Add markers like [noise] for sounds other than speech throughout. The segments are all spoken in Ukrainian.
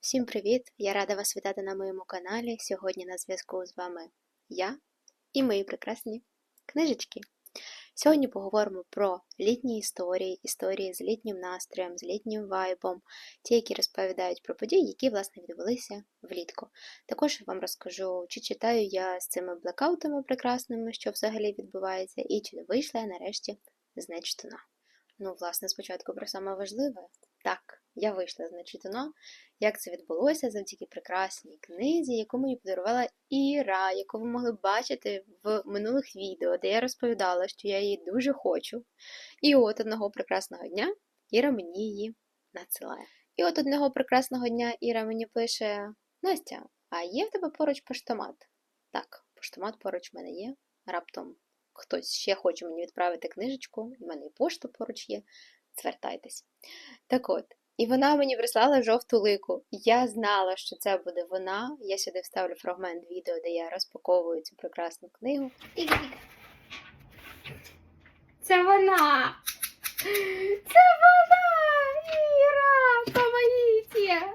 Всім привіт! Я рада вас вітати на моєму каналі. Сьогодні на зв'язку з вами я і мої прекрасні книжечки. Сьогодні поговоримо про літні історії, історії з літнім настроєм, з літнім вайбом, ті, які розповідають про події, які, власне, відбулися влітку. Також вам розкажу, чи читаю я з цими блекаутами прекрасними, що взагалі відбувається, і чи вийшла я нарешті з нечитуна. Ну, власне, спочатку про саме важливе. Так, я вийшла з нечитуна. Як це відбулося завдяки прекрасній книзі, яку мені подарувала Іра, яку ви могли бачити в минулих відео, де я розповідала, що я її дуже хочу. І от одного прекрасного дня Іра мені її надсилає. І от одного прекрасного дня Іра мені пише: Настя, а є в тебе поруч поштомат? Так, поштомат поруч в мене є. Раптом хтось ще хоче мені відправити книжечку, в мене і пошта поруч є. Звертайтесь. Так от. І вона мені прислала жовту лику. Я знала, що це буде вона. Я сюди вставлю фрагмент відео, де я розпаковую цю прекрасну книгу. Це вона! Це вона! Іра! Помогите!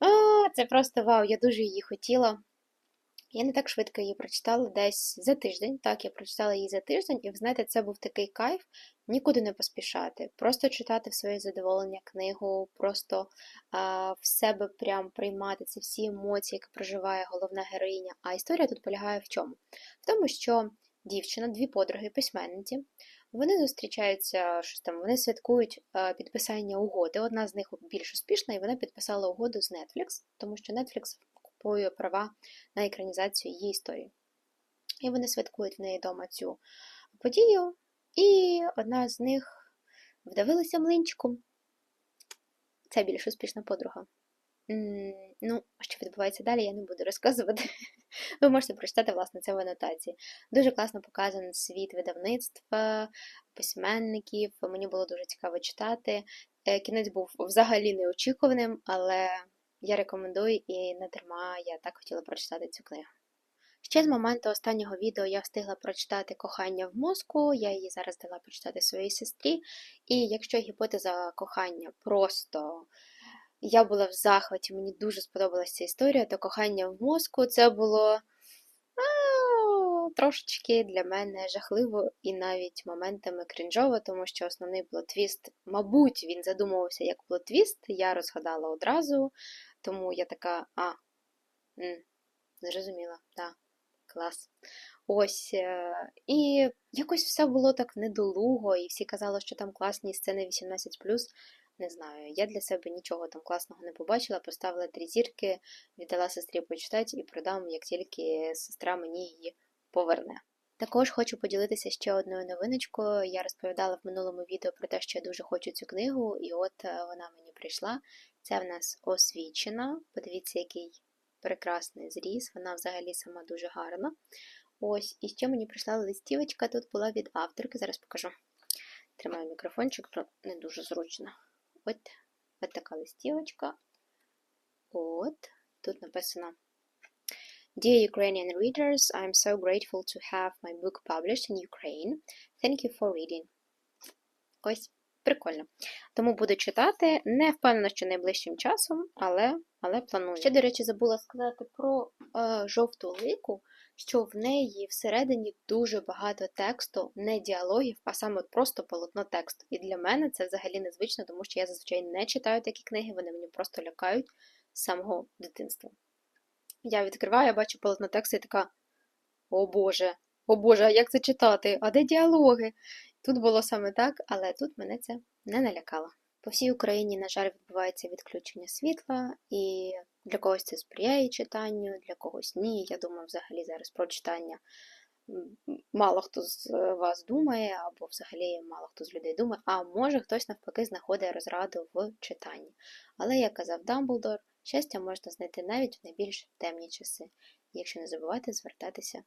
Ну, це просто вау, я дуже її хотіла. Я не так швидко її прочитала десь за тиждень. Так, я прочитала її за тиждень, і ви знаєте, це був такий кайф нікуди не поспішати. Просто читати в своє задоволення книгу, просто а, в себе прям приймати ці всі емоції, які проживає головна героїня. А історія тут полягає в чому? В тому, що дівчина, дві подруги, письменниці, вони зустрічаються, щось там, вони святкують підписання угоди. Одна з них більш успішна, і вона підписала угоду з Netflix, тому що Netflix права на екранізацію її історії. І вони святкують в неї вдома цю подію, і одна з них вдавилася млинчиком. Це більш успішна подруга. Ну, що відбувається далі, я не буду розказувати. [laughs] Ви можете прочитати, власне, це в анотації. Дуже класно показаний світ видавництва, письменників. Мені було дуже цікаво читати. Е, Кінець був взагалі неочікуваним, але я рекомендую і не дарма я так хотіла прочитати цю книгу. Ще з моменту останнього відео я встигла прочитати кохання в мозку, я її зараз дала прочитати своїй сестрі. І якщо гіпотеза кохання просто я була в захваті, мені дуже сподобалася ця історія, то кохання в мозку це було ау, трошечки для мене жахливо і навіть моментами крінжово, тому що основний плот-твіст, мабуть, він задумувався як плот-твіст, я розгадала одразу, тому я така, а, м, зрозуміла, так, клас. Ось, е, і якось все було так недолуго, і всі казали, що там класні сцени 18+. Не знаю, я для себе нічого там класного не побачила, поставила три зірки, віддала сестрі почитати і продам, як тільки сестра мені її поверне. Також хочу поділитися ще одною новиночкою. Я розповідала в минулому відео про те, що я дуже хочу цю книгу, і от е, вона мені прийшла. Це в нас освічена. Подивіться, який прекрасний зріз, вона взагалі сама дуже гарна. Ось, і ще мені прийшла листівочка, тут була від авторки, зараз покажу. Тримаю мікрофончик, то не дуже зручно. От, от така листівочка. От, тут написано Dear Ukrainian readers, I am so grateful to have my book published in Ukraine. Thank you for reading. Ось, прикольно. Тому буду читати. Не впевнена, що найближчим часом, але, але планую. Ще, до речі, забула сказати про е, жовту лику, що в неї всередині дуже багато тексту, не діалогів, а саме просто полотно тексту. І для мене це взагалі незвично, тому що я зазвичай не читаю такі книги, вони мені просто лякають з самого дитинства. Я відкриваю, бачу полотно тексту і така: О Боже, о Боже, а як це читати? А де діалоги? Тут було саме так, але тут мене це не налякало. По всій Україні, на жаль, відбувається відключення світла, і для когось це сприяє читанню, для когось ні. Я думаю, взагалі зараз про читання мало хто з вас думає, або взагалі мало хто з людей думає, а може хтось навпаки знаходить розраду в читанні. Але, як казав Дамблдор, щастя можна знайти навіть в найбільш темні часи, якщо не забувати звертатися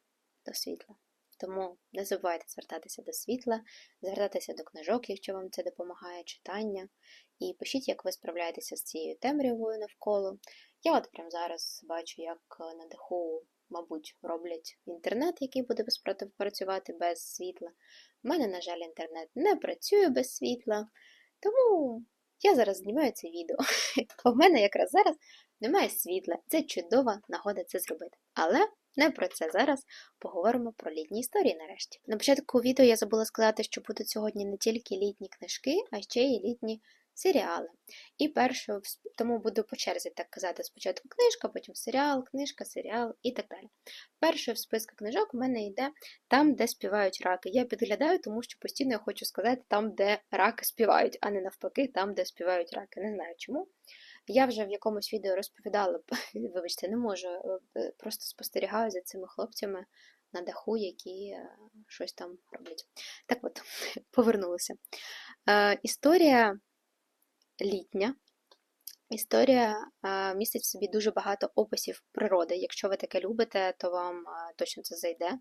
до світла. Тому не забувайте звертатися до світла, звертатися до книжок, якщо вам це допомагає читання. І пишіть, як ви справляєтеся з цією темрявою навколо. Я от прямо зараз бачу, як на даху, мабуть, роблять інтернет, який буде працювати без світла. У мене, на жаль, інтернет не працює без світла. Тому я зараз знімаю це відео. [laughs] У мене якраз зараз немає світла. Це чудова нагода це зробити. Але не про це зараз. Поговоримо про літні історії нарешті. На початку відео я забула сказати, що будуть сьогодні не тільки літні книжки, а ще й літні серіали. І перше, тому буду по черзі так казати: спочатку книжка, потім серіал, книжка, серіал і так далі. Перше в списку книжок у мене йде там, де співають раки. Я підглядаю, тому що постійно я хочу сказати там, де раки співають, а не навпаки, там, де співають раки. Не знаю чому. Я вже в якомусь відео розповідала, [laughs] вибачте, не можу, е, просто спостерігаю за цими хлопцями на даху, які е, щось там роблять. Так от, [laughs] повернулися. Е, Історія літня. Історія містить в собі дуже багато описів природи. Якщо ви таке любите, то вам точно це зайде.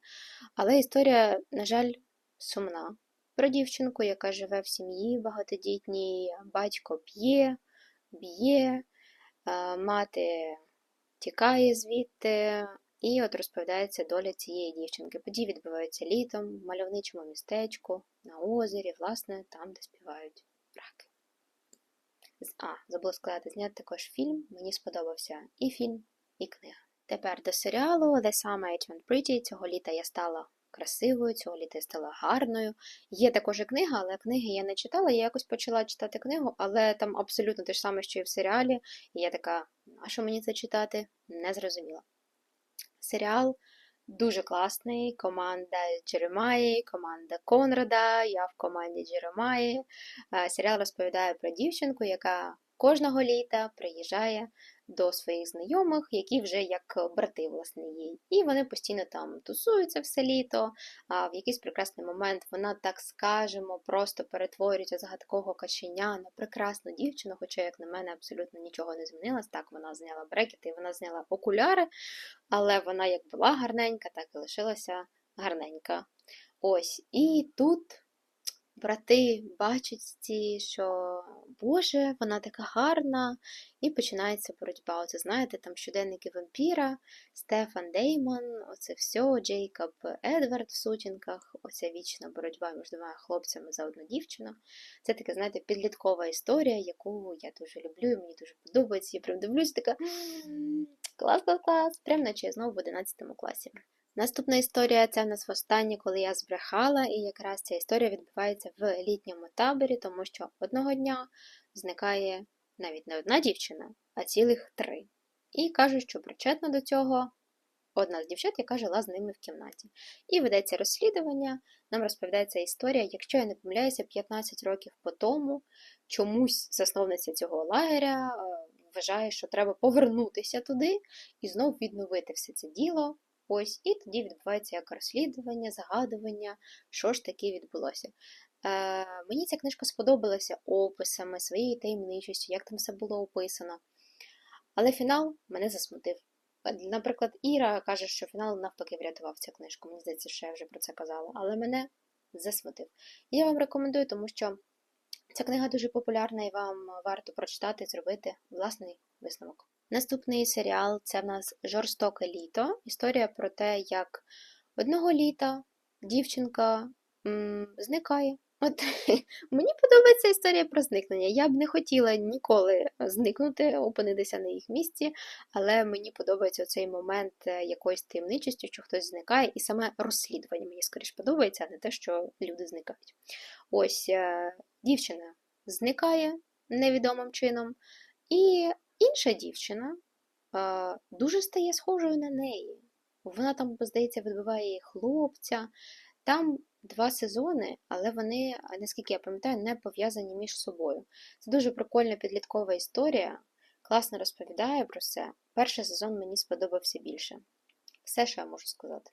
Але історія, на жаль, сумна. Про дівчинку, яка живе в сім'ї багатодітній, батько п'є, б'є, мати тікає звідти, і от розповідається доля цієї дівчинки. Події відбуваються літом, в мальовничому містечку, на озері, власне, там, де співають раки. А, забула сказати, зняти також фільм. Мені сподобався і фільм, і книга. Тепер до серіалу The Summer I Turned Pretty. Цього літа я стала красивою, цього літа я стала гарною. Є також і книга, але книги я не читала. Я якось почала читати книгу, але там абсолютно те ж саме, що і в серіалі. І я така, а що мені це читати? Не зрозуміла. Серіал Дуже класний. Команда Джеремаї, команда Конрада, я в команді Джеремаї. Серіал розповідає про дівчинку, яка кожного літа приїжджає до своїх знайомих, які вже як брати, власне, їй. І вони постійно там тусуються все літо, а в якийсь прекрасний момент вона, так скажемо, просто перетворюється з гадкого каченя на прекрасну дівчину, хоча, як на мене, абсолютно нічого не змінилось. Так, вона зняла брекети, вона зняла окуляри, але вона як була гарненька, так і лишилася гарненька. Ось, і тут брати бачать ці, що Боже, вона така гарна, і починається боротьба. Оце знаєте, там щоденники вампіра, Стефан Деймон, оце все, Джейкоб Едвард в сутінках, оця вічна боротьба між двома хлопцями за одну дівчину. Це така, знаєте, підліткова історія, яку я дуже люблю, і мені дуже подобається. Я прям дивлюсь, така клас, клас, клас, прям наче я знову в 11 класі. Наступна історія це в нас востаннє, коли я збрехала, і якраз ця історія відбувається в літньому таборі, тому що одного дня зникає навіть не одна дівчина, а цілих три. І кажуть, що причетна до цього одна з дівчат, яка жила з ними в кімнаті. І ведеться розслідування, нам розповідається історія, якщо я не помиляюся, 15 років по тому чомусь засновниця цього лагеря е, вважає, що треба повернутися туди і знов відновити все це діло. Ось, і тоді відбувається як розслідування, загадування, що ж таке відбулося. Е, Мені ця книжка сподобалася описами, своєю таємничістю, як там все було описано. Але фінал мене засмутив. Наприклад, Іра каже, що фінал навпаки врятував цю книжку. Мені здається, що я вже про це казала, але мене засмутив. Я вам рекомендую, тому що ця книга дуже популярна і вам варто прочитати зробити власний висновок. Наступний серіал це в нас Жорстоке літо. Історія про те, як одного літа дівчинка м, зникає. От [laughs] Мені подобається історія про зникнення. Я б не хотіла ніколи зникнути, опинитися на їх місці, але мені подобається цей момент е, якоїсь таємничості, що хтось зникає, і саме розслідування мені скоріш подобається, а не те, що люди зникають. Ось е, дівчина зникає невідомим чином, і інша дівчина е, дуже стає схожою на неї. Вона там, здається, відбиває хлопця. Там два сезони, але вони, наскільки я пам'ятаю, не пов'язані між собою. Це дуже прикольна підліткова історія, класно розповідає про це. Перший сезон мені сподобався більше. Все, що я можу сказати.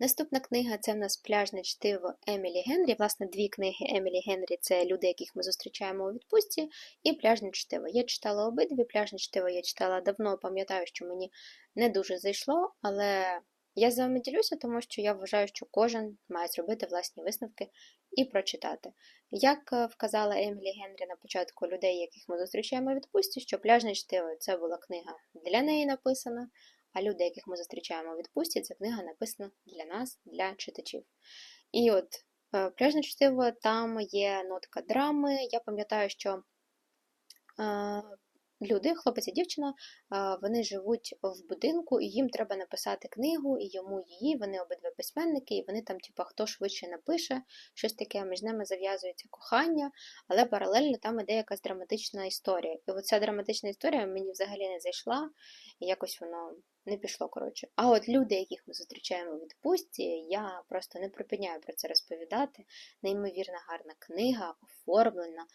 Наступна книга це в нас пляжне чтиво Емілі Генрі. Власне, дві книги Емілі Генрі це люди, яких ми зустрічаємо у відпустці, і пляжне чтиво. Я читала обидві, пляжне чтиво я читала давно, пам'ятаю, що мені не дуже зайшло, але я з вами ділюся, тому що я вважаю, що кожен має зробити власні висновки і прочитати. Як е, вказала Емілі Генрі на початку людей, яких ми зустрічаємо у відпустці, що пляжне чтиво це була книга для неї написана а люди, яких ми зустрічаємо у відпустці, ця книга написана для нас, для читачів. І от пляжне чтиво, там є нотка драми. Я пам'ятаю, що е, люди, хлопець і дівчина, вони живуть в будинку, і їм треба написати книгу, і йому її, вони обидва письменники, і вони там, типа, хто швидше напише, щось таке, між ними зав'язується кохання, але паралельно там іде якась драматична історія. І оця драматична історія мені взагалі не зайшла, і якось воно не пішло, коротше. А от люди, яких ми зустрічаємо у відпустці, я просто не припиняю про це розповідати. Неймовірно гарна книга, оформлена,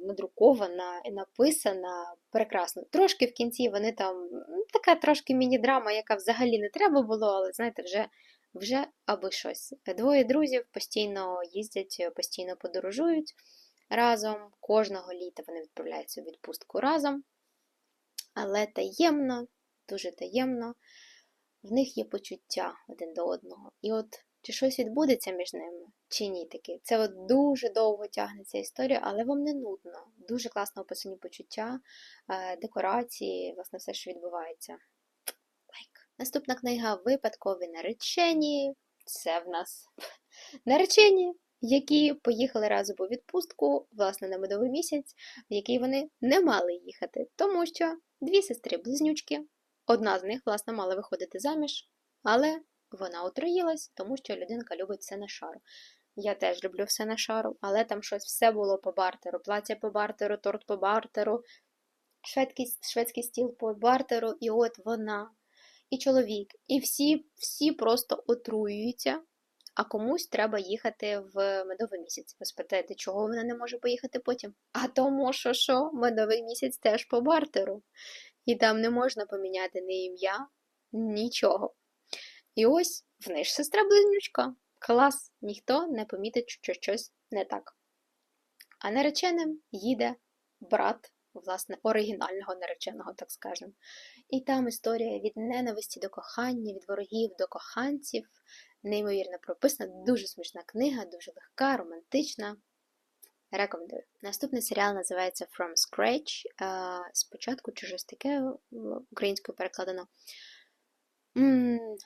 надрукована і написана прекрасно. Трошки в кінці вони там ну, така трошки міні-драма, яка взагалі не треба було, але знаєте, вже. Вже аби щось. Двоє друзів постійно їздять, постійно подорожують разом. Кожного літа вони відправляються у відпустку разом. Але таємно, дуже таємно, в них є почуття один до одного. І от чи щось відбудеться між ними, чи ні таки. Це от дуже довго тягнеться історія, але вам не нудно. Дуже класно описані почуття, е, декорації, власне, все, що відбувається. Лайк. Наступна книга Випадкові наречені. Це в нас [laughs] наречені, які поїхали разом у відпустку, власне, на медовий місяць, в який вони не мали їхати, тому що дві сестри-близнючки, одна з них, власне, мала виходити заміж, але вона отруїлась, тому що людинка любить все на шару. Я теж люблю все на шару, але там щось все було по бартеру. Плаття по бартеру, торт по бартеру, шведський, шведський стіл по бартеру, і от вона, і чоловік, і всі, всі просто отруюються, а комусь треба їхати в медовий місяць. Ви спитаєте, чого вона не може поїхати потім? А тому, що що, медовий місяць теж по бартеру. І там не можна поміняти ні ім'я, нічого. І ось в неї ж сестра-близнючка. Клас, ніхто не помітить, що щось не так. А нареченим їде брат, власне, оригінального нареченого, так скажемо. І там історія від ненависті до кохання, від ворогів до коханців. Неймовірно прописана, дуже смішна книга, дуже легка, романтична. Рекомендую. Наступний серіал називається From Scratch. Е, Спочатку чи щось таке українською перекладено.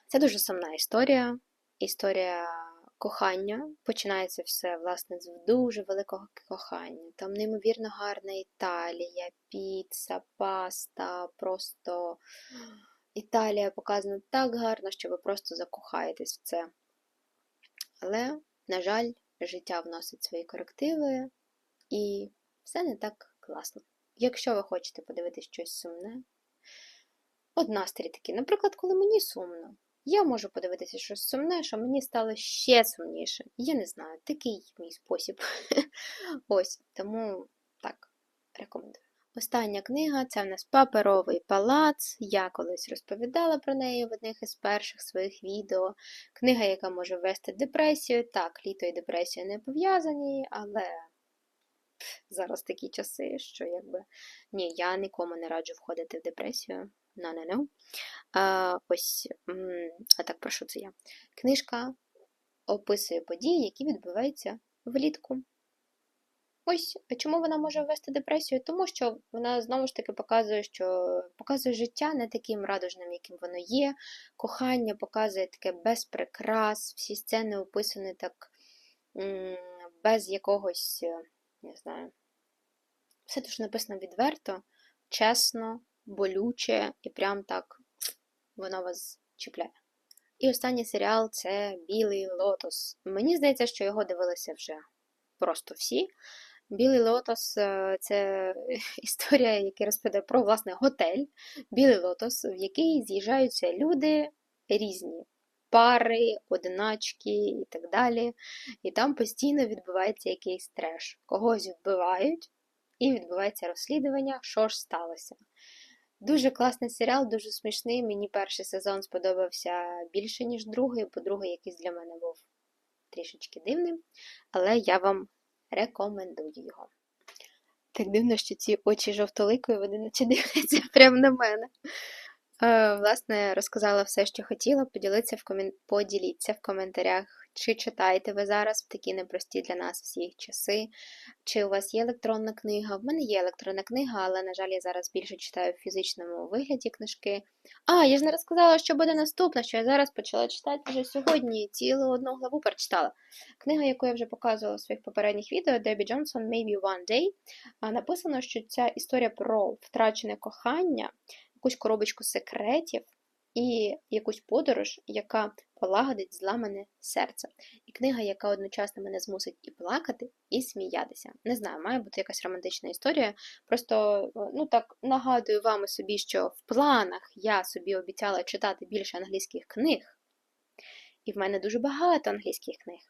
Це дуже сумна історія. Історія кохання. Починається все, власне, з дуже великого кохання. Там неймовірно гарна Італія, піца, паста, просто Італія показана так гарно, що ви просто закохаєтесь в це. Але, на жаль, життя вносить свої корективи, і все не так класно. Якщо ви хочете подивитися щось сумне, от настрій такий, наприклад, коли мені сумно, я можу подивитися щось сумне, що мені стало ще сумніше. Я не знаю, такий мій спосіб. [laughs] Ось, тому так, рекомендую. Остання книга це в нас Паперовий палац. Я колись розповідала про неї в одних із перших своїх відео. Книга, яка може ввести депресію. Так, літо і депресія не пов'язані, але зараз такі часи, що якби ні, я нікому не раджу входити в депресію. No, no, no. А, Ось, а так, про що це я? Книжка описує події, які відбуваються влітку. Ось чому вона може ввести депресію? Тому що вона знову ж таки показує, що показує життя не таким радужним, яким воно є. Кохання показує таке без прикрас, всі сцени описані так без якогось, не знаю, все дуже написано відверто, чесно, болюче і прям так воно вас чіпляє. І останній серіал це Білий Лотос. Мені здається, що його дивилися вже просто всі. Білий лотос е, це [laughs] історія, яка розповідає про власне готель, білий лотос, в який з'їжджаються люди різні. Пари, одиначки і так далі. І там постійно відбувається якийсь треш. Когось вбивають, і відбувається розслідування, що ж сталося. Дуже класний серіал, дуже смішний. Мені перший сезон сподобався більше, ніж другий, бо другий якийсь для мене був трішечки дивним. Але я вам рекомендую його. Так дивно, що ці очі жовтоликої, вони наче дивляться [laughs] прямо на мене. Е, Власне, розказала все, що хотіла. Поділіться в, комін... Поділіться в коментарях, Чи читаєте ви зараз в такі непрості для нас всіх часи? Чи у вас є електронна книга? В мене є електронна книга, але, на жаль, я зараз більше читаю в фізичному вигляді книжки. А, я ж не розказала, що буде наступне, що я зараз почала читати вже сьогодні, цілу одну главу прочитала. Книга, яку я вже показувала в своїх попередніх відео, Дебі Джонсон Maybe One Day. Написано, що ця історія про втрачене кохання, якусь коробочку секретів і якусь подорож, яка полагодить зламане серце. І книга, яка одночасно мене змусить і плакати, і сміятися. Не знаю, має бути якась романтична історія. Просто ну так нагадую вам і собі, що в планах я собі обіцяла читати більше англійських книг, і в мене дуже багато англійських книг.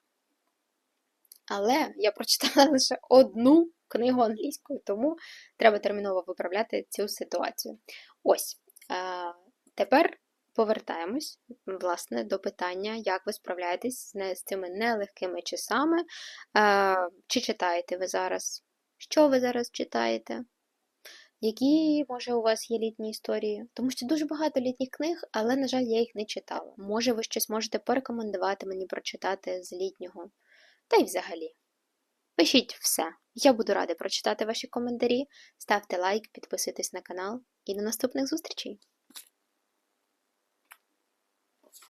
Але я прочитала [laughs] лише одну книгу англійською, тому треба терміново виправляти цю ситуацію. Ось. Тепер повертаємось власне до питання, як ви справляєтесь з, цими нелегкими часами. Чи читаєте ви зараз? Що ви зараз читаєте? Які, може, у вас є літні історії? Тому що дуже багато літніх книг, але, на жаль, я їх не читала. Може, ви щось можете порекомендувати мені прочитати з літнього. Та й взагалі. Пишіть все. Я буду рада прочитати ваші коментарі. Ставте лайк, підписуйтесь на канал і до наступних зустрічей!